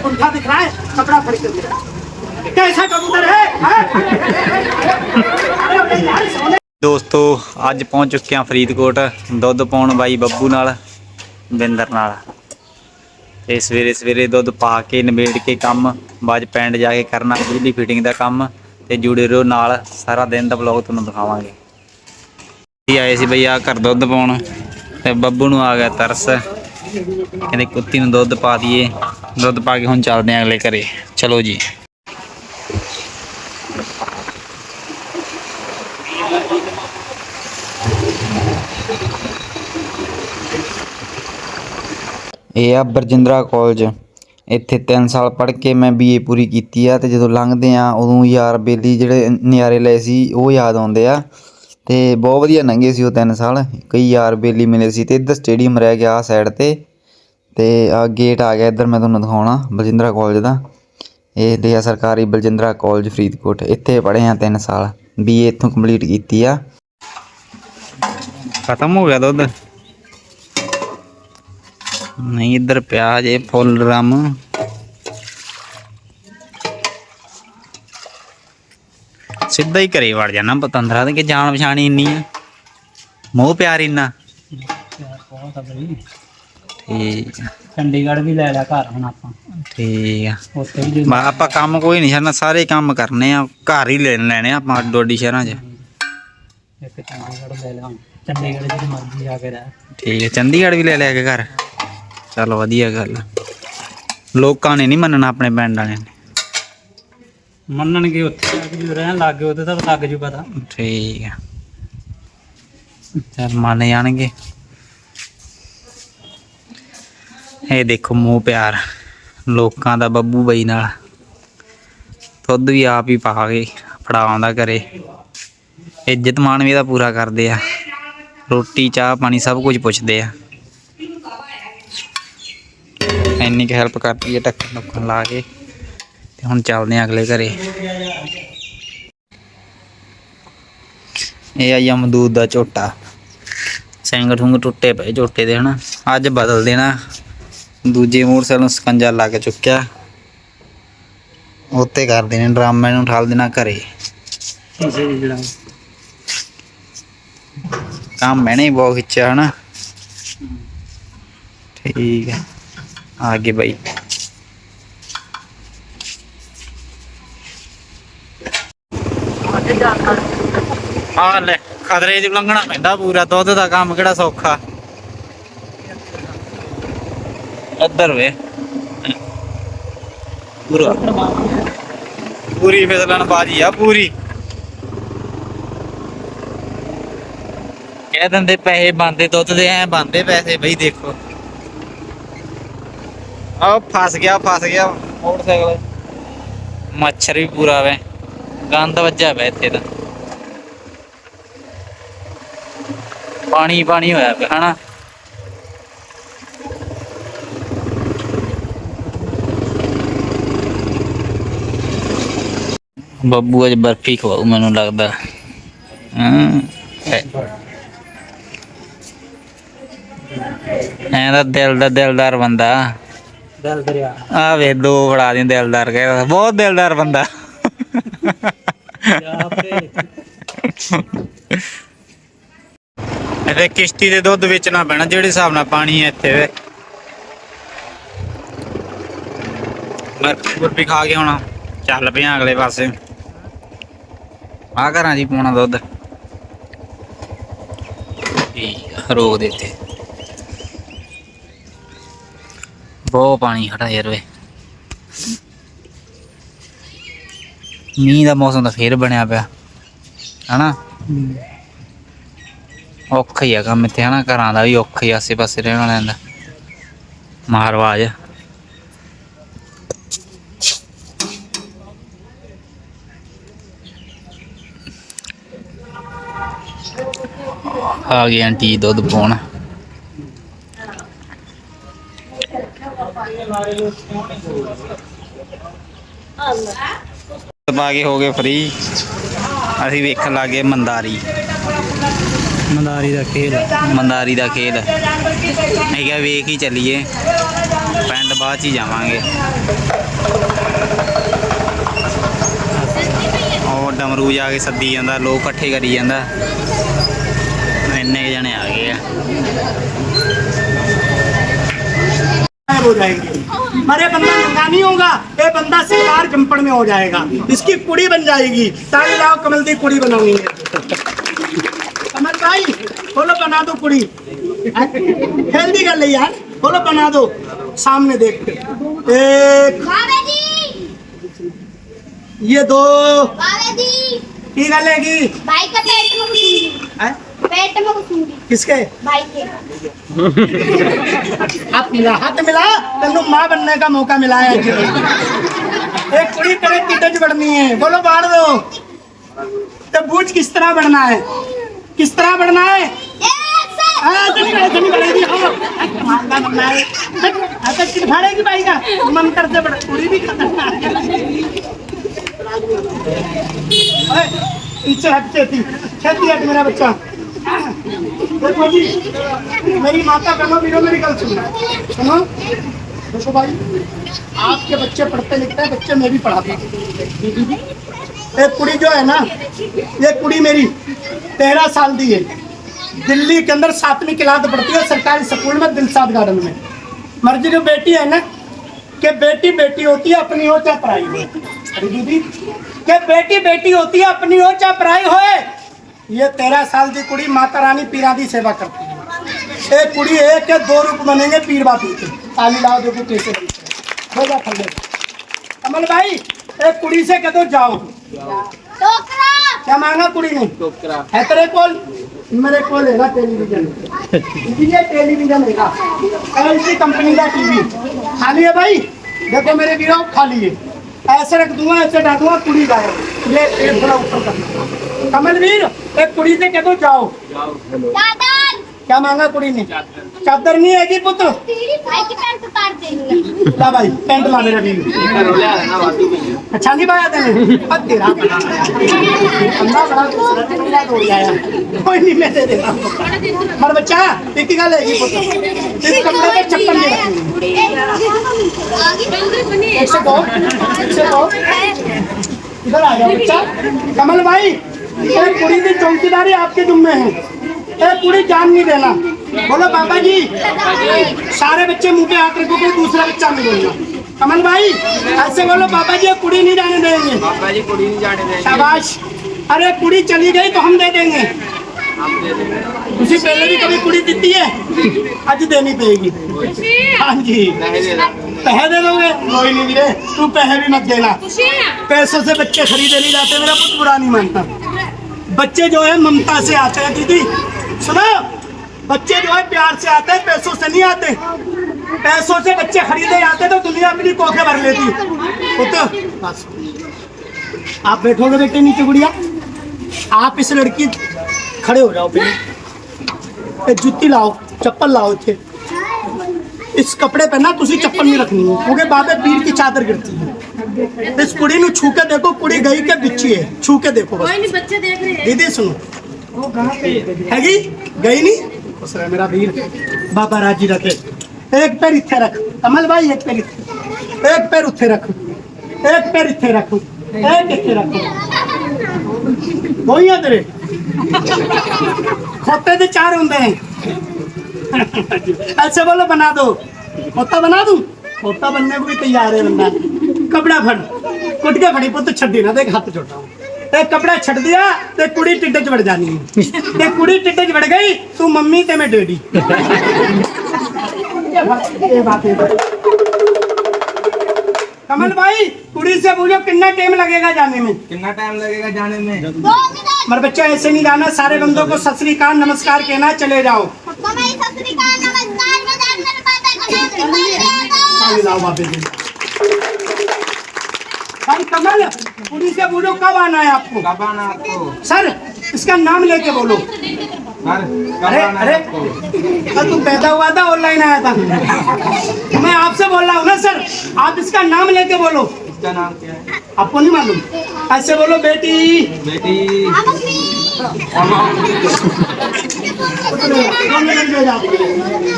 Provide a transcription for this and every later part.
पुंठा दिख रहा है कपड़ा फड़ के दिया कैसा कबूतर है हाँ? अरे यार सोने ਦੋਸਤੋ ਅੱਜ ਪਹੁੰਚ ਚੁੱਕੇ ਹਾਂ ਫਰੀਦਕੋਟ ਦੁੱਧ ਪਾਉਣ ਬਾਈ ਬੱਬੂ ਨਾਲ ਬਿੰਦਰ ਨਾਲ ਤੇ ਸਵੇਰੇ ਸਵੇਰੇ ਦੁੱਧ ਪਾ ਕੇ ਨਿਬੇੜ ਕੇ ਕੰਮ ਬਾਅਦ 'ਚ ਪਿੰਡ ਜਾ ਕੇ ਕਰਨਾ ਬਿਜਲੀ ਫਿਟਿੰਗ ਦਾ ਕੰਮ ਤੇ ਜੁੜੇ ਰਹੋ ਨਾਲ ਸਾਰਾ ਦਿਨ ਦਾ ਵਲੌਗ ਤੁਹਾਨੂੰ ਦਿਖਾਵਾਂਗੇ ਇਹ ਆਏ ਸੀ ਬਈ ਆ ਘਰ ਦੁੱਧ ਪਾਉਣ ਤੇ ਬੱਬੂ ਨੂੰ ਆ ਗਿਆ ਤਰਸ ਕਹਿੰਦੇ ਕੁੱਤੀ ਨੂੰ ਦੁੱਧ ਪਾ ਦਈਏ ਦੁੱਧ ਪਾ ਕੇ ਹੁਣ ਚੱਲਦੇ ਆਂ ਅਗਲੇ ਘਰੇ। ਚਲੋ ਜੀ। ਇਹ ਆ ਬਰਜਿੰਦਰਾ ਕਾਲਜ ਇੱਥੇ 3 ਸਾਲ ਪੜ੍ਹ ਕੇ ਮੈਂ ਬੀਏ ਪੂਰੀ ਕੀਤੀ ਆ ਤੇ ਜਦੋਂ ਲੰਘਦੇ ਆ ਉਦੋਂ ਯਾਰ ਬੇਲੀ ਜਿਹੜੇ ਨਿਆਰੇ ਲਏ ਸੀ, ਉਹ ਯਾਦ ਆਉਂਦੇ ਆ। ਤੇ ਬਹੁਤ ਵਧੀਆ ਲੰਘੇ ਸੀ ਉਹ 3 ਸਾਲ। ਕਈ ਯਾਰ ਬੇਲੀ ਮਿਲੇ ਸੀ ਤੇ ਇੱਧਰ ਸਟੇਡੀਅਮ ਰਹਿ ਗਿਆ ਆ ਸਾਈਡ ਤੇ। ਤੇ ਆ ਗੇਟ ਆ ਗਿਆ ਇੱਧਰ ਮੈਂ ਤੁਹਾਨੂੰ ਦਿਖਾਉਣਾ ਬਲਜਿੰਦਰਾ ਕਾਲਜ ਦਾ। ਇਹ ਦੇ ਆ ਸਰਕਾਰੀ ਬਲਜਿੰਦਰਾ ਕਾਲਜ ਫਰੀਦਕੋਟ। ਇੱਥੇ ਪੜ੍ਹੇ ਆ 3 ਸਾਲ। ਬੀਏ ਇੱਥੋਂ ਕੰਪਲੀਟ ਕੀਤੀ ਆ। ਖਤਮ ਹੋ ਗਿਆ ਦੁੱਧ? ਨਹੀਂ ਇੱਧਰ ਪਿਆ ਜੇ ਫੁੱਲ ਰਮ। ਸਿੱਧਾ ਹੀ ਘਰੇ ਵੜ ਜਾਣਾ ਪਤੰਦਰਾ ਤੇ ਕਿ ਜਾਣ ਪਛਾਣੀ ਇੰਨੀ ਆ। ਮੋਹ ਪਿਆਰ ਇੰਨਾ। ਬਹੁਤ ਆ ਬਈ। ਠੀਕ ਆ, ਚੰਡੀਗੜ੍ਹ ਵੀ ਲੈ ਲਿਆ ਘਰ ਹੁਣ ਆਪਾਂ। ਠੀਕ ਆ। ਉੱਥੇ ਵੀ ਮੈਂ ਆਪਾਂ ਕੰਮ ਕੋਈ ਨਹੀਂ ਛੱਡਣਾ ਸਾਰੇ ਕੰਮ ਕਰਨੇ ਆ ਘਰ ਹੀ ਲੈਣ ਲੈਣੇ ਆ ਆਪਾਂ ਡੋਡੀ ਸ਼ਹਿਰਾਂ 'ਚ। ਇੱਕ ਚੰਡੀਗੜ੍ਹ ਲੈ ਲਿਆ ਹੁਣ। ਚੰਡੀਗੜ੍ਹ ਜਿਹੜੀ ਮਰਜ਼ੀ ਜਾ ਕੇ ਰਹਿ। ਠੀਕ ਹੈ ਚੰਡੀਗੜ੍ਹ ਵੀ ਲੈ ਲਿਆ ਕੇ ਘਰ। ਚਲ ਵਧੀਆ ਗੱਲ ਆ। ਲੋਕਾਂ ਨੇ ਨਹੀਂ ਮੰਨਣਾ ਆਪਣੇ ਪਿੰਡ ਵਾਲਿਆਂ ਨੇ। ਮੰਨਣਗੇ ਉੱਥੇ ਜਾ ਕੇ ਜਦੋਂ ਰਹਿਣ ਲੱਗ ਗਏ ਉਹਦੇ ਤਾਂ ਲੱਗ ਜੂ ਪਤਾ। ਠੀਕ ਆ। ਚਲ ਮੰਨ ਜਾਣਗੇ। ਇਹ ਦੇਖੋ ਮੋਹ ਪਿਆਰ, ਲੋਕਾਂ ਦਾ ਬੱਬੂ ਬਈ ਨਾਲ। ਦੁੱਧ ਵੀ ਆਪ ਹੀ ਪਾ ਕੇ ਫੜਾਉਂਦਾ ਘਰੇ। ਇੱਜ਼ਤ ਮਾਣ ਵੀ ਇਹਦਾ ਪੂਰਾ ਕਰਦੇ ਆ। ਰੋਟੀ, ਚਾਹ, ਪਾਣੀ ਸਭ ਕੁਝ ਪੁੱਛਦੇ ਆ। ਇੰਨੀ ਕੁ ਹੈਲਪ ਕਰਦੀ ਹੈ ਟੱਕਣ ਟੱਕਣ ਲਾ ਕੇ। ਤੇ ਹੁਣ ਚੱਲਦੇ ਆ ਅਗਲੇ ਘਰੇ। ਇਹ ਆ ਯਮਦੂਦ ਦਾ ਝੋਟਾ। ਸਿੰਘ ਠੁੰਗ ਟੁੱਟੇ ਪਏ ਝੋਟੇ ਦੇ ਹਨਾ। ਅੱਜ ਬਦਲ ਦੇਣਾ ਦੂਜੇ ਮੋਟਰਸਾਈਕਲ ਨੂੰ ਸਕੰਜਾ ਲਾ ਕੇ ਚੁੱਕਿਆ। ਉੱਤੇ ਕਰ ਦੇਣੇ ਡਰਾਮੇ ਨੂੰ ਠਾਲ ਦੇਣਾ ਘਰੇ। ਕੰਮ ਮੈਨੇ ਬਹੁਤ ਖਿੱਚਿਆ ਹਨਾ? ਠੀਕ ਹੈ ਆਗੇ ਬਾਈ। ਆ ਲੈ ਖਤਰੇ 'ਚ ਲੰਘਣਾ ਪੈਂਦਾ ਪੂਰਾ ਦੁੱਧ ਦਾ ਕੰਮ ਕਿਹੜਾ ਸੌਖਾ। ਇੱਧਰ ਵੇ। ਪੂਰਾ। ਪੂਰੀ ਫਿਸਲਣ ਬਾਜੀ ਆ, ਪੂਰੀ। ਕਹਿ ਦਿੰਦੇ ਪੈਸੇ ਬੰਦੇ ਦੁੱਧ ਦੇ, ਐ ਬੰਦੇ ਪੈਸੇ ਬਈ ਦੇਖੋ। ਆ ਫਸ ਗਿਆ ਫਸ ਗਿਆ ਮੋਟਰਸਾਈਕਲ। ਮੱਛਰ ਵੀ ਪੂਰਾ ਵੇ। ਗੰਦ ਵੱਜਿਆ ਪਿਆ ਇੱਥੇ ਤਾਂ। ਪਾਣੀ ਪਾਣੀ ਹੋਇਆ ਪਿਆ, ਹਨਾ? ਬੱਬੂ ਅੱਜ ਬਰਫੀ ਖਵਾਉ ਮੈਨੂੰ ਲੱਗਦਾ। ਹਾਂ ਐ- ਦਾ ਦਿਲ ਦਾ ਦਿਲਦਾਰ ਬੰਦਾ। ਦਿਲ ਦਰਿਆ ਆ ਵੇ ਦੋ ਫੜਾ ਦੇ ਦਿਲਦਾਰ ਕਹਿੰਦਾ ਬਹੁਤ ਦਿਲਦਾਰ ਬੰਦਾ। ਇਹਦੇ ਕਿਸ਼ਤੀ ਦੇ ਦੁੱਧ ਵੇਚਣਾ ਪੈਣਾ ਜਿਹੜੇ ਹਿਸਾਬ ਨਾਲ ਪਾਣੀ ਹੈ ਇੱਥੇ ਵੇ। ਬਰਫੀ ਖਾ ਕੇ ਹੁਣ ਚੱਲ ਪਿਆ ਅਗਲੇ ਪਾਸੇ। ਆ ਘਰਾਂ ਜੀ ਪਾਉਣਾ ਦੁੱਧ। ਠੀਕ ਰੋਕ ਦੇ ਇੱਥੇ। ਬਹੁਤ ਪਾਣੀ ਖੜਾ ਯਾਰ ਵੇ ਮੀਂਹ ਦਾ ਮੌਸਮ ਤਾਂ ਫੇਰ ਬਣਿਆ ਪਿਆ, ਹਨਾ? ਔਖਾ ਹੀ ਆ ਕੰਮ ਇੱਥੇ, ਹਨਾ? ਘਰਾਂ ਦਾ ਵੀ ਔਖਾ ਹੀ ਆਸੇ ਪਾਸੇ ਰਹਿਣ ਵਾਲਿਆਂ ਦਾ। ਮਾਰਵਾਜ। ਆ ਗਈ ਆਂਟੀ ਦੁੱਧ ਪਾਉਣ ਪਾ ਕੇ ਹੋ ਗਏ ਫ੍ਰੀ ਅਸੀਂ ਵੇਖਣ ਲੱਗੇ ਮੰਦਾਰੀ। ਮੰਦਾਰੀ ਦਾ ਖੇਲ। ਮੰਦਾਰੀ ਦਾ ਖੇਲ। ਅਸੀਂ ਕਿਹਾ ਵੇਖ ਹੀ ਚੱਲੀਏ। ਪਿੰਡ ਬਾਅਦ ਚ ਹੀ ਜਾਵਾਂਗੇ। ਉਹ ਡਮਰੂ ਜਾ ਕੇ ਸੱਦੀ ਜਾਂਦਾ ਲੋਕ ਇਕੱਠੇ ਕਰੀ ਜਾਂਦਾ। इन्ने जने आ गए अरे बंदा नंगा नहीं होगा। ये बंदा शिकार जम्पड़ में हो जाएगा। इसकी कुड़ी बन जाएगी। ताली लाओ कमल दी कुड़ी बनाऊँगी। कमल भाई बोलो बना दो कुड़ी। जल्दी कर ले यार। बोलो बना दो। सामने देख। एक। ये दो। की गलेगी भाई का? पेट में घुसूँगी? पेट में घुसूँगी किसके? भाई के हाथ मिला हाथ मिला? तेन माँ बनने का मौका मिला है जी। एक कुड़ी तेरे टिड्डे च बढ़नी है। बोलो बाढ़ दो। तो बूझ किस तरह बढ़ना है? किस तरह बढ़ना है? हाँ, हाँ। है। हाँ, तो किल भाई का। मंत्र से बढ़ कुड़ी भी खतरनाक है। पीछे हट छेती छेती हट मेरा बच्चा। देखो जी, मेरी माता कहो वीरो मेरी गल सुनो सुनो। देखो भाई, आपके बच्चे पढ़ते लिखते हैं, बच्चे मैं भी पढ़ाता हूँ। एक कुड़ी जो है ना, ये कुड़ी मेरी तेरह साल दी है। दिल्ली के अंदर सातवीं क्लास पढ़ती है सरकारी स्कूल में दिलसाद गार्डन में। मर्ज़ी जो बेटी है ना, कि बेटी बेटी होती है, अपनी हो चाहे पढ़ाई हो। दीदी कि बेटी बेटी होती है अपनी हो चाहे पढ़ाई होए ये तेरह साल की कुड़ी माता रानी पीरा की सेवा करती है। एक कुड़ी एक के दो रूप बनेंगे पीर बापी के। ताली लाओ देखो कैसे हो। जा कमल भाई एक कुड़ी से कह दो जाओ। क्या मांगा कुड़ी ने? है तेरे कोल? मेरे कोल है ना टेलीविज़न। ये टेलीविज़न लेगा है एलजी कंपनी का टीवी। खाली है भाई? देखो मेरे वीरो खाली है। ऐसे रख दूँगा, ऐसे डाल दूँगा, कुड़ी गायब ये थोड़ा ऊपर करना। कमलवीर, एक कुड़ी से कह दो, जाओ। दादर क्या मांगा कुड़ी ने? चादर नहीं है जी पुत्र। ला भाई, पेंट ला मेरा वीर अच्छा नहीं पाया तेने? अब तेरा बंदा बड़ा दूसरा तो मेरा दौड़ जाया कोई नहीं, मैं दे देता मर बच्चा, एक ही है जी पुत्र। इस कमरे में चप्पल नहीं एक से एक से इधर आ जाओ बच्चा। कमल भाई ये कुड़ी की चौकीदारी आपके जुम्मे है। कुड़ी जान नहीं देना। बोलो बाबा जी। सारे बच्चे मुँह पे हाथ रखोगे दूसरा बच्चा नहीं बोलना। कमल भाई ऐसे बोलो बाबा जी कुड़ी नहीं जाने देंगे। बाबा जी कुड़ी नहीं जाने देंगे। शाबाश। अरे कुड़ी चली गई तो हम दे देंगे। उसी पहले भी कभी कुड़ी देती है? आज देनी पड़ेगी। हाँ जी। नहीं दे पैसे दे दोगे? कोई नहीं वीरे तू पैसे भी मत देना। पैसों से बच्चे खरीदे नहीं जाते मेरा कुछ बुरा नहीं मानता। बच्चे जो है ममता से आते हैं दीदी। सुनो बच्चे जो है प्यार से आते हैं पैसों से नहीं आते। पैसों से बच्चे खरीदे जाते तो दुनिया अपनी कोखे भर लेती तो आप बैठोगे बेटे नीचे गुड़िया? आप इस लड़की खड़े हो जाओ बेटे जुत्ती लाओ चप्पल लाओ इतने इस कपड़े पे ना तुझे चप्पल नहीं रखनी। है क्योंकि बाबे पीर की चादर गिरती है। इस कुड़ी नु छू के देखो कुड़ी गई के बिच्छी है। छू के देखो बस। दीदी सुनो। ਹੈਗੀ? ਗਈ ਨਹੀਂ? ਉਸ ਰੇ ਮੇਰਾ ਵੀਰ। ਬਾਬਾ ਰਾਜੀ ਦਾ ਤੇ। एक पैर इथे रख अमल भाई एक पैर इथे एक पैर उथे रख एक पैर इथे रख एक इथे रख ਕੋਈ ਆ ਤੇਰੇ। ਖੋਤੇ ਦੇ ਚਾਰ ਹੁੰਦੇ ਹਨ ਐਸੇ ਬੋਲੋ ਬਣਾ ਦੋ। ਖੋਤਾ ਬਣਾ ਦੂੰ? ਖੋਤਾ ਬੰਨੇ ਕੋਈ ਤਿਆਰ ਹੈ ਬੰਦਾ। ਕਪੜਾ ਫੜ। ਕੁੱਟ ਕੇ ਫੜੀ ਪੁੱਤ ਛੱਡੀ ਨਾ ਦੇਖ ਹੱਥ ਜੋੜਾ। ਤੇ ਕਪੜਾ ਛੱਡ ਦਿਆ ਤੇ ਕੁੜੀ ਟਿੱਡੇ 'ਚ ਵੜ ਜਾਣੀ ਹੈ ਤੇ ਕੁੜੀ ਟਿੱਡੇ 'ਚ ਵੜ ਗਈ ਤੂੰ ਮੰਮੀ ਤੇ ਮੈਂ ਡੈਡੀ ਇਹ ਬਾਤ ਹੈ कमल भाई कुड़ी से पूछो कितना टाइम लगेगा जाने में कितना टाइम लगेगा जाने में दो मिनट मर बच्चा ऐसे नहीं जाना सारे बंदों को सत श्री अकाल नमस्कार कहना चले जाओ हमारी कमल पुलिस से बोलो कब आना है आपको? कब आना आपको? सर इसका नाम लेके बोलो। सर अरे अरे है कल तुम पैदा हुआ था ऑनलाइन आया था। मैं आपसे बोल रहा हूँ ना सर आप इसका नाम लेके बोलो। इसका नाम क्या है? आपको नहीं मालूम? ऐसे बोलो बेटी। बेटी।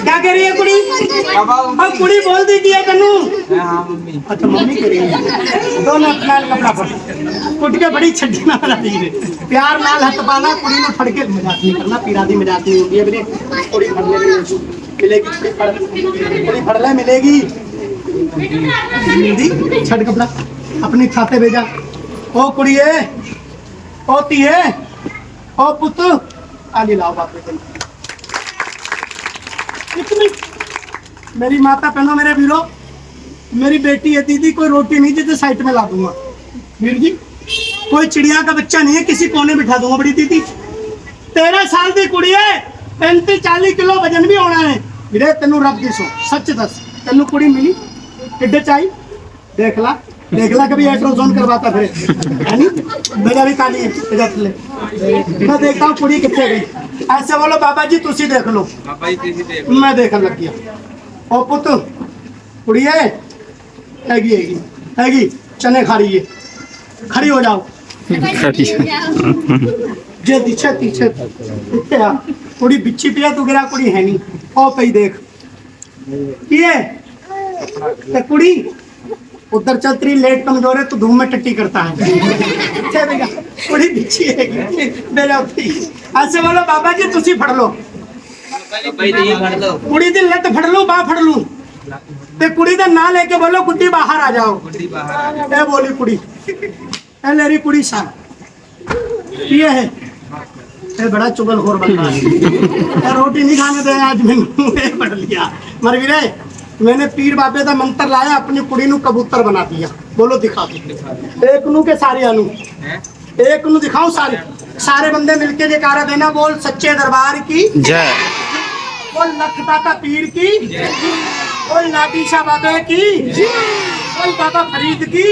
क्या कह रही है कुड़ी बाबा अब कुड़ी बोल दीजिए कन्नू हाँ मम्मी अच्छा मम्मी कह रही है दोनों अपना कपड़ा फट कुट के बड़ी छड्डी ना बना दी प्यार नाल हथ पाना कुड़ी ने फड़ के मजाक नहीं करना पीरा दी मजाक नहीं होती है मेरे कुड़ी फड़ने मिलेगी कुड़ी फड़ कुड़ी फड़ ले मिलेगी मिलदी छड़ कपड़ा अपनी छाते भेजा ओ कुड़िए ओ तिए ओ पुत आली लाओ बाप ਇੱਕ मिनट मेरी माता पहनो मेरे वीरो मेरी बेटी है दीदी कोई रोटी नहीं जिसे साइड में ला दूंगा वीर जी कोई चिड़िया का बच्चा नहीं है किसी कोने बिठा दूंगा बड़ी दीदी तेरह साल की कुड़ी है पैंती चाली किलो वजन भी होना है ਵੀਰੇ ਤੈਨੂੰ ਰੱਬ ਦੀ ਸੋ ਸੱਚ ਦੱਸ ਤੈਨੂੰ ਕੁੜੀ ਮਿਲੀ ਕਿੱਡੇ ਚਾਈ ਦੇਖ ਲਾ ਦੇਖ ਲਾ ਕਭੀ ਐਟਰੋਜ਼ੋਨ ਕਰਵਾਤਾ ਫਿਰ ਮੇਰਾ ਵੀ ਕਾਲੀ ਹੈ ਇਧਰ ਲੈ ਮੈਂ ਦੇਖਦਾ ਕੁੜੀ ਕਿੱਥੇ ਗਈ ऐसे बोलो बाबा जी तुसी देख लो। बाबा देख मैं देखन लग गया ओ पुत कुड़िए हैगी हैगी हैगी चने खा रही है खड़ी हो जाओ। खड़ी जे दिछे पीछे कुड़ी बिच्छी पिया तू गिरा कुड़ी है नहीं। ओ पई देख। ये ते कुड़ी उधर चलती लेट कमज़ोर है तो धूम में टट्टी करता है। थोड़ी बिछी है ऐसे बोलो बाबा जी तुसी फड़ लो। कुड़ी दी लत फड़ लो बा फड़ लू। ते कुड़ी दा ना लेके बोलो कुड़ी बाहर आ जाओ। कुड़ी बाहर ए बोली कुड़ी। ए लेरी कुड़ी सा। ये है। ए बड़ा चुगल खोर बंदा है। रोटी नहीं खाने दे आज मैं पढ़ लिया। मर भी रहे मैंने पीर बाबे का मंत्र लाया अपनी कुड़ी नु कबूतर बना दिया बोलो दिखा दो एक नु के सारे अनु हैं एक नु दिखाओ सारे सारे बंदे मिलके जयकारा देना बोल सच्चे दरबार की ਜੈ बोल लखदाता पीर की बोल नाटी शाह बाबे की बोल बाबा फरीद की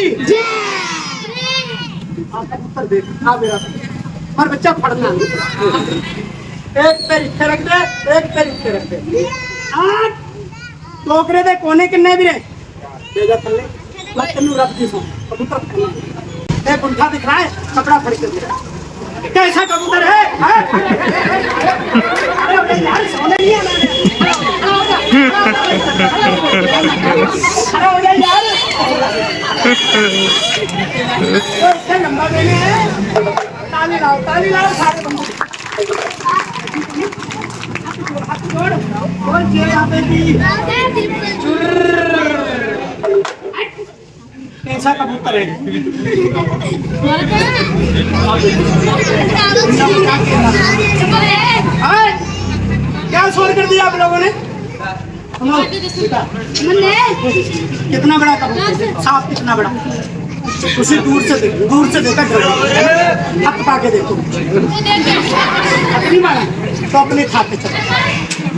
आका पुत्र देख आ मेरा और बच्चा पढ़ना एक पैर इथे रख दे एक पैर इथे रख दे आठ टोकरे दे कोने किन्ने ਵੀਰੇ ਦੇ ਜਾ ਥੱਲੇ ਮੈਂ ਤੈਨੂੰ ਰੱਬ ਦੀ ਸੌਂ ਕਬੂਤਰ ਫੜਨਾ ਇਹ ਗੁੰਠਾ ਦਿਖ ਰਹਾ ਹੈ ਕਪੜਾ ਫੜ ਕੇ ਦੇ कैसा कबूतर है हाँ? अरे यार सोने नहीं आना खड़ा हो जा यार ओ, इतना लंबा देने है ताली लाओ ताली लाओ सारे बंदे हाथ और ये यहाँ पे भी कैसा कबूतर है? क्या शोर कर दिया आप लोगों ने? कितना बड़ा कबूतर सांप कितना बड़ा? उसे दूर से देखो दूर से देखा डरो। हाथ पा के देखो। नहीं मारा तो अपने खाते चलो।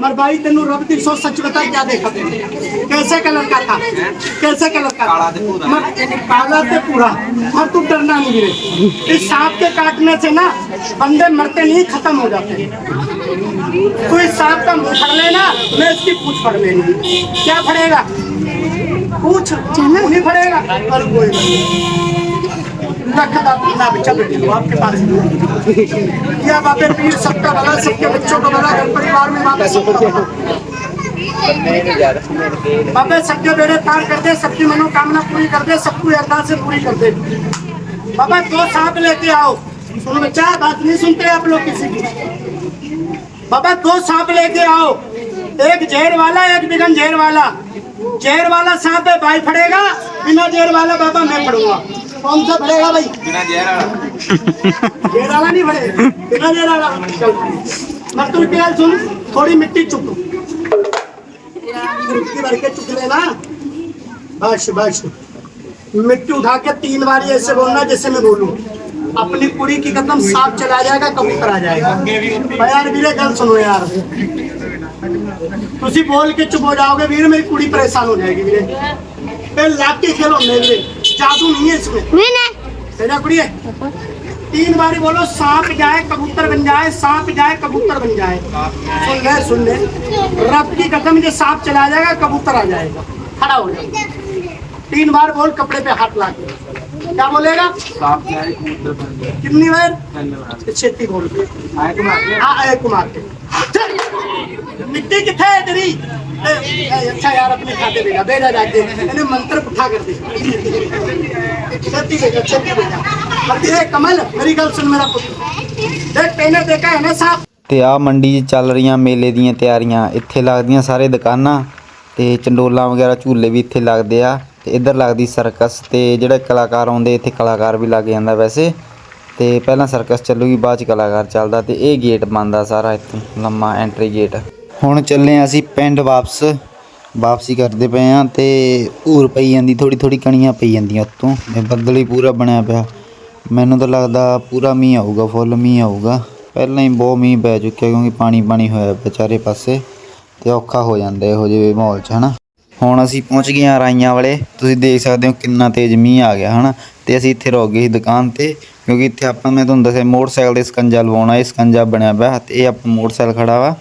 मर भाई तेनू रब दी सो सच बता क्या देखा तूने? कैसे कलर का था? कैसे कलर का काला ते पूरा। मर काला ते पूरा। और तू डरना नहीं गिरे इस सांप के काटने से ना बंदे मरते नहीं खत्म हो जाते तू इस सांप का मुँह फड़ लेना मैं इसकी पूछ फड़ लेंगी क्या फड़ेगा? पूछ। नहीं फड़ेगा और कोई बच्चा आपके पास सबका भला, सबके बच्चों का भला, घर परिवार में बाबे, सबके बेड़े पार कर दे, सबकी मनोकामना पूरी कर दे, सबको से पूरी कर दे। बाबा, दो सांप लेके आओ। सुनो बच्चा, बात नहीं सुनते आप लोग किसी की। बाबा, दो सांप लेके आओ। एक जहर वाला, एक बिगन जहर वाला। जहर वाला सांप है भाई फड़ेगा? बिना जहर वाला बाबा मैं फड़ूँगा। कौन सा फड़ेगा भाई? बिना जहर वाला। जहर वाला नहीं फड़ेगा बिना जहर वाला। चल मस्तूर हाल सुन थोड़ी मिट्टी चुप। मिट्टी भर के चुक लेना बस बस। मिट्टी उठा के तीन बार ऐसे बोलना जैसे मैं बोलूँ। अपनी कुड़ी की कदम साफ़ चला जाएगा कबूतर आ जाएगा। यार वीरे गल सुनो यार। ਤੁਸੀਂ ਬੋਲ ਕੇ ਚੁੱਪ ਹੋ ਜਾਓਗੇ ਵੀਰ ਮੇਰੀ ਕੁੜੀ ਪਰੇਸ਼ਾਨ ਹੋ ਜਾਏਗੀ ਵੀਰੇ ਤੇ ਲੱਗ ਕੇ ਖੇਲੋ ਮੇਰੇ ਵੀਰੇ जादू नहीं है इसमें मैंने बेटा कुड़िए तीन बारी बोलो सांप जाए कबूतर बन जाए सांप जाए कबूतर बन जाए सुन ले सुन ले रब की कसम ये सांप चला जाएगा कबूतर आ जाएगा खड़ा हो जाए तीन बार बोल कपड़े पे हाथ ला के क्या बोलेगा साफ जाए कबूतर बन जाए कितनी बार धन्यवाद छेती बोल के आए कुमार के हाँ आए कुमार के चल। मिट्टी कितने है तेरी ए, ए, अच्छा यार अपने खाते बेटा बेटा जाके इन्हें मंत्र उठा कर दे छेती बेटा छेती बेटा बल्कि ए, कमल मेरी गल सुन मेरा पुत्र देख तैने देखा है ना साहब ਤੇ ਆ ਮੰਡੀ 'ਚ ਚੱਲ ਰਹੀਆਂ ਮੇਲੇ ਦੀਆਂ ਤਿਆਰੀਆਂ ਇੱਥੇ ਲੱਗਦੀਆਂ ਸਾਰੇ ਦੁਕਾਨਾਂ ਤੇ ਚੰਡੋਲਾਂ ਵਗੈਰਾ ਝੂਲੇ ਵੀ ਇੱਥੇ ਲੱਗਦੇ ਆ ਤੇ ਇੱਧਰ ਲੱਗਦੀ ਸਰਕਸ ਤੇ ਜਿਹੜੇ ਕਲਾਕਾਰ ਆਉਂਦੇ ਇੱਥੇ ਕਲਾਕਾਰ ਵੀ ਲੱਗ ਜਾਂਦਾ ਵੈਸੇ ਤੇ ਪਹਿਲਾਂ ਸਰਕਸ ਚੱਲੂਗੀ, ਬਾਅਦ ਚ ਕਲਾਕਾਰ ਚੱਲਦਾ ਤੇ ਇਹ ਗੇਟ ਬੰਦਾ ਸਾਰਾ ਇੱਥੋਂ, ਲੰਮਾ ਐਂਟਰੀ ਗੇਟ ਹੁਣ ਚੱਲੇ ਹਾਂ ਅਸੀਂ ਪਿੰਡ ਵਾਪਸ। ਵਾਪਸੀ ਕਰਦੇ ਪਏ ਆ ਤੇ ਭੂਰ ਪਈ ਜਾਂਦੀ ਥੋੜੀ ਥੋੜੀ ਕਣੀਆਂ ਪਈ ਜਾਂਦੀਆਂ ਉੱਤੋਂ ਤੇ ਬੱਦਲ ਹੀ ਪੂਰਾ ਬਣਿਆ ਪਿਆ। ਮੈਨੂੰ ਤਾਂ ਲੱਗਦਾ ਪੂਰਾ ਮੀਂਹ ਆਊਗਾ, ਫੁੱਲ ਮੀਂਹ ਆਊਗਾ। ਪਹਿਲਾਂ ਹੀ ਬਹੁਤ ਮੀਂਹ ਪੈ ਚੁੱਕਿਆ ਕਿਉਂਕਿ ਪਾਣੀ ਪਾਣੀ ਹੋਇਆ ਪਿਆ ਚਾਰੇ ਪਾਸੇ ਤੇ ਔਖਾ ਹੋ ਜਾਂਦਾ ਇਹੋ ਜਿਹੇ ਮਾਹੌਲ 'ਚ, ਹਨਾ? ਹੁਣ ਅਸੀਂ ਪਹੁੰਚ ਗਏ ਹਾਂ ਰਾਈਆਂ ਵਾਲੇ। ਤੁਸੀਂ ਦੇਖ ਸਕਦੇ ਹੋ ਕਿੰਨਾ ਤੇਜ਼ ਮੀਂਹ ਆ ਗਿਆ, ਹਨਾ? ਤੇ ਅਸੀਂ ਇੱਥੇ ਰੁਕ ਗਏ ਸੀ ਦੁਕਾਨ ਤੇ, ਕਿਉਂਕਿ ਇੱਥੇ ਆਪਾਂ ਮੈਂ ਤੁਹਾਨੂੰ ਦੱਸਿਆ ਮੋਟਰਸਾਈਕਲ ਦੇ ਸਕੰਜਾ ਲਵਾਉਣਾ, ਇਹ ਸਕੰਜਾ ਬਣਿਆ ਪਿਆ ਤੇ ਇਹ ਆਪਾਂ ਮੋਟਰਸਾਈਕਲ ਖੜਾ ਵਾ।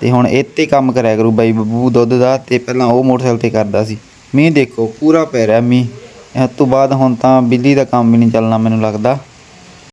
ਤੇ ਹੁਣ ਇੱਥੇ ਕੰਮ ਕਰਿਆ ਕਰੂ ਬਾਈ ਬੱਬੂ ਦੁੱਧ ਦਾ, ਤੇ ਪਹਿਲਾਂ ਉਹ ਮੋਟਰਸਾਈਕਲ ਤੇ ਕਰਦਾ ਸੀ। ਮੀਂਹ ਦੇਖੋ, ਪੂਰਾ ਪੈ ਰਿਹਾ ਮੀਂਹ। ਇਹ ਤੋਂ ਬਾਅਦ ਹੁਣ ਤਾਂ ਬਿਜਲੀ ਦਾ ਕੰਮ ਵੀ ਨਹੀਂ ਚੱਲਣਾ ਮੈਨੂੰ ਲੱਗਦਾ।